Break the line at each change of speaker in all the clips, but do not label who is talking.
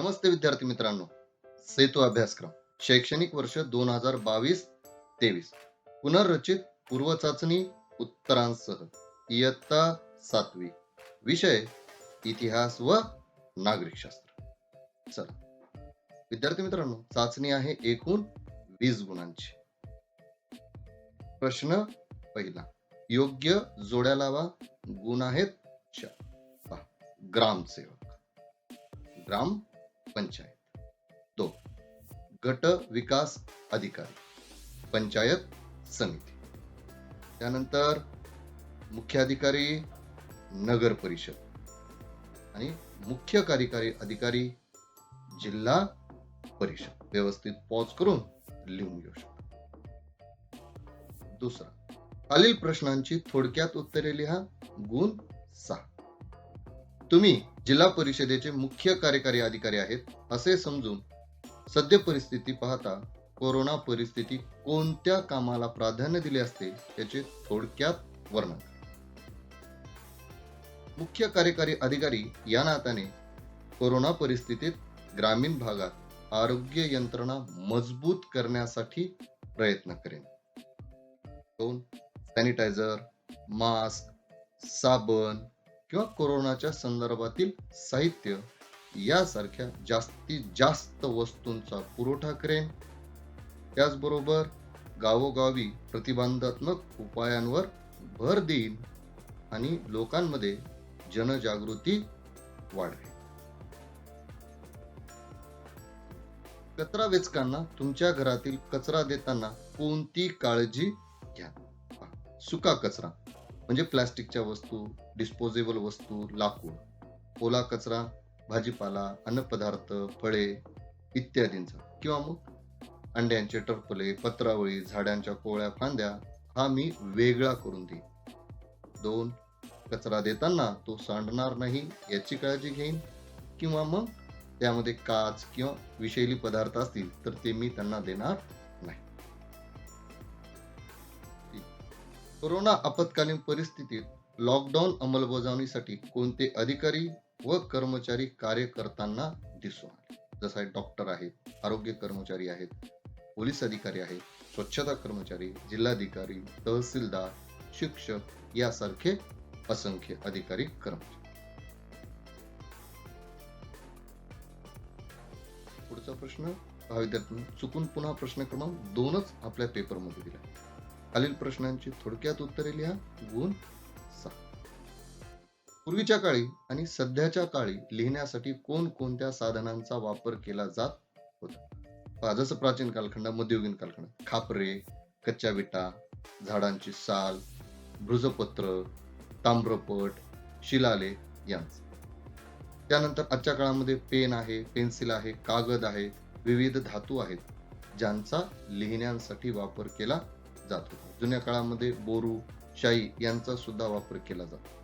नमस्ते विद्यार्थी मित्रांनो. सेतू अभ्यासक्रम. शैक्षणिक वर्ष दोन हजार बावीस तेवीस. पुनर्रचित पूर्वचाचणी उत्तरांसह इयत्ता सातवी. विषय इतिहास व नागरिकशास्त्र. चला. विद्यार्थी मित्रांनो चाचणी आहे एकूण वीस गुणांची. प्रश्न पहिला. योग्य जोड्या लावा. गुण आहेत चार. पहा. ग्रामसेवक. ग्राम पंचायत. दोन गट विकास अधिकारी पंचायत समिती. त्यानंतर मुख्य अधिकारी नगर परिषद. आणि मुख्य कार्यकारी अधिकारी जिल्हा परिषद. व्यवस्थित पॉज करून लिहून घेऊ शकतो. दुसरा खालील प्रश्नांची थोडक्यात उत्तरे लिहा. गुण सहा. तुम्ही जिल्हा परिषदेचे मुख्य कार्यकारी अधिकारी आहेत असे समजून सद्य परिस्थिती पाहता कोरोना परिस्थिती कोणत्या कामाला प्राधान्य दिले असते याचे थोडक्यात वर्णन. मुख्य कार्यकारी अधिकारी या नात्याने कोरोना परिस्थितीत ग्रामीण भागात आरोग्य यंत्रणा मजबूत करण्यासाठी प्रयत्न करेन. दोन सॅनिटायझर मास्क साबण किंवा कोरोनाच्या संदर्भातील साहित्य यासारख्या जास्तीत जास्त वस्तूंचा पुरवठा करेन. त्याचबरोबर गावोगावी प्रतिबंधात्मक उपायांवर भर देईन आणि लोकांमध्ये जनजागृती वाढवेल कचरा वेचकांना तुमच्या घरातील कचरा देताना कोणती काळजी घ्या? सुका कचरा. म्हणजे प्लास्टिकच्या वस्तू डिस्पोजेबल वस्तू लाकूड ओला कचरा भाजीपाला अन्नपदार्थ फळे इत्यादींचा. किंवा मग अंड्यांचे टरफले पत्रावळी झाडांच्या कोळ्या फांद्या हा मी वेगळा करून देईन. दोन कचरा देताना तो सांडणार नाही याची काळजी घेईन. किंवा मग त्यामध्ये काच किंवा विषैली पदार्थ असतील तर ते मी त्यांना देणार कोरोना आपत्कालीन परिस्थितीत लॉकडाऊन अंमलबजावणीसाठी कोणते अधिकारी व कर्मचारी कार्य करताना दिसून आले? जसं आहे डॉक्टर आहेत आरोग्य कर्मचारी आहेत पोलीस अधिकारी आहेत स्वच्छता कर्मचारी जिल्हाधिकारी तहसीलदार शिक्षक यासारखे असंख्य अधिकारी कर्मचारी. पुढचा प्रश्न पहा विद्यार्थी चुकून पुन्हा प्रश्न क्रमांक दोनच आपल्या पेपरमध्ये दिला खालील प्रश्नांची थोडक्यात उत्तरे लिहा. गुण सहा पूर्वीच्या काळी आणि सध्याच्या काळी लिहिण्यासाठी कोणकोणत्या साधनांचा वापर केला जात होता? जसं प्राचीन कालखंड मध्ययुगीन कालखंड. खापरे कच्च्या विटा झाडांची साल भृजपत्र ताम्रपट शिलालेख यांचं. त्यानंतर आजच्या काळामध्ये पेन आहे पेन्सिल आहे कागद आहे विविध धातू आहेत ज्यांचा लिहिण्यासाठी वापर केला जात होता. जुन्या काळामध्ये बोरू शाई यांचा सुद्धा वापर केला जातो.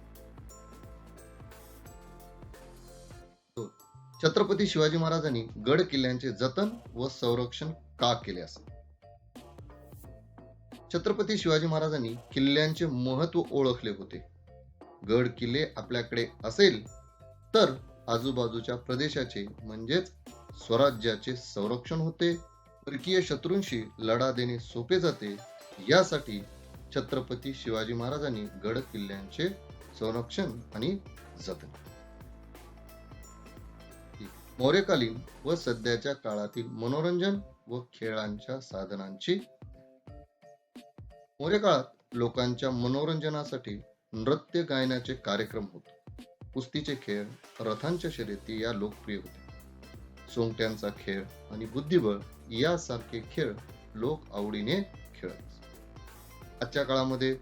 छत्रपती शिवाजी महाराजांनी गड किल्ल्यांचे जतन व संरक्षण का केले असेल छत्रपती शिवाजी महाराजांनी किल्ल्यांचे महत्त्व ओळखले होते. गड किल्ले आपल्याकडे असेल तर आजूबाजूच्या प्रदेशाचे म्हणजेच स्वराज्याचे संरक्षण होते. परकीय शत्रूंशी लढा देणे सोपे जाते. यासाठी छत्रपती शिवाजी महाराजांनी गड किल्ल्यांचे संरक्षण आणि जतन मौर्यकालीन व सध्याच्या काळातील मनोरंजन व खेळांच्या साधनांची मौर्य काळात लोकांच्या मनोरंजनासाठी नृत्य गायनाचे कार्यक्रम होते. कुस्तीचे खेळ रथांच्या शर्यती या लोकप्रिय होते सोंगट्यांचा खेळ आणि बुद्धिबळ यासारखे खेळ लोक आवडीने खेळत आजच्या काळामध्ये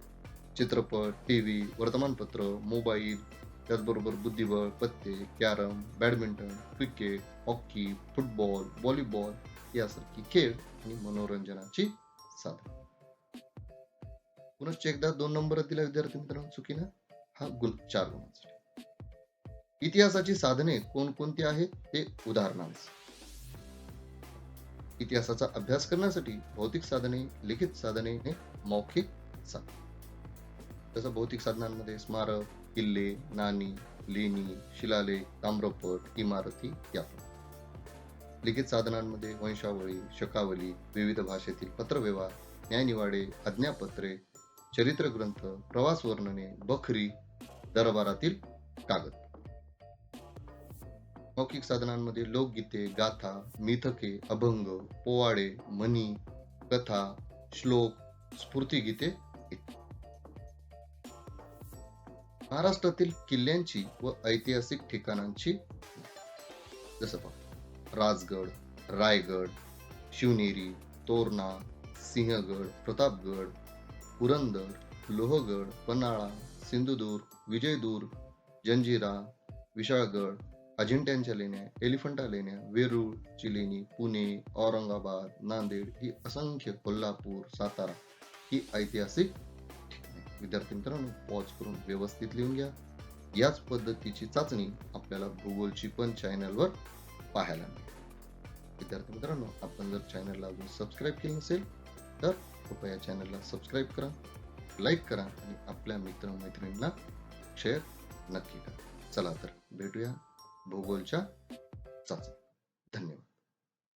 चित्रपट टीव्ही वर्तमानपत्र मोबाईल त्याचबरोबर बुद्धिबळ पत्ते carrom badminton cricket hockey football volleyball यासारखी खेळ आणि मनोरंजनाची साधन. पुनश्च एकदा दोन नंबर दिला विद्यार्थी मित्रांनो चुकीनं? हा गुण चार गुणांसाठी. इतिहासाची साधने कोणकोणती आहेत? ते उदाहरणांच इतिहासाचा अभ्यास करण्यासाठी भौतिक साधने लिखित साधने मौखिक साधन तसं भौतिक साधनांमध्ये स्मारक किल्ले नाणी लेणी शिलालेख ताम्रपट इमारती या लिखित साधनांमध्ये वंशावळी शकावली विविध भाषेतील पत्रव्यवहार न्यायनिवाडे आज्ञापत्रे चरित्र ग्रंथ प्रवास वर्णने बखरी दरबारातील कागद. मौखिक साधनांमध्ये लोकगीते गाथा मिथके अभंग पोवाडे म्हणी कथा श्लोक स्फूर्तिगीते महाराष्ट्रातील किल्ल्यांची व ऐतिहासिक ठिकाणांची जसं पहा राजगड रायगड शिवनेरी तोरणा सिंहगड प्रतापगड पुरंदर लोहगड पन्हाळा सिंधुदुर्ग विजयदुर्ग जंजिरा विशाळगड अजिंठ्यांच्या लेण्या एलिफंटा लेण्या वेरूळ चिलेनी पुणे औरंगाबाद नांदेड ही असंख्य कोल्हापूर सातारा ही ऐतिहासिक ठिकाणे. विद्यार्थी मित्रांनो पॉज करून व्यवस्थित लिहून घ्या. याच पद्धतीची चाचणी आपल्याला भूगोलची पण चॅनलवर पाहायला मिळेल. विद्यार्थी मित्रांनो आपण जर चॅनलला अजून सबस्क्राईब केलं नसेल तर कृपया चॅनलला सबस्क्राईब करा लाईक करा आणि आपल्या मित्रमैत्रिणींना शेअर नक्की करा. चला तर भेटूया भूगोलच्या चाचणी धन्यवाद.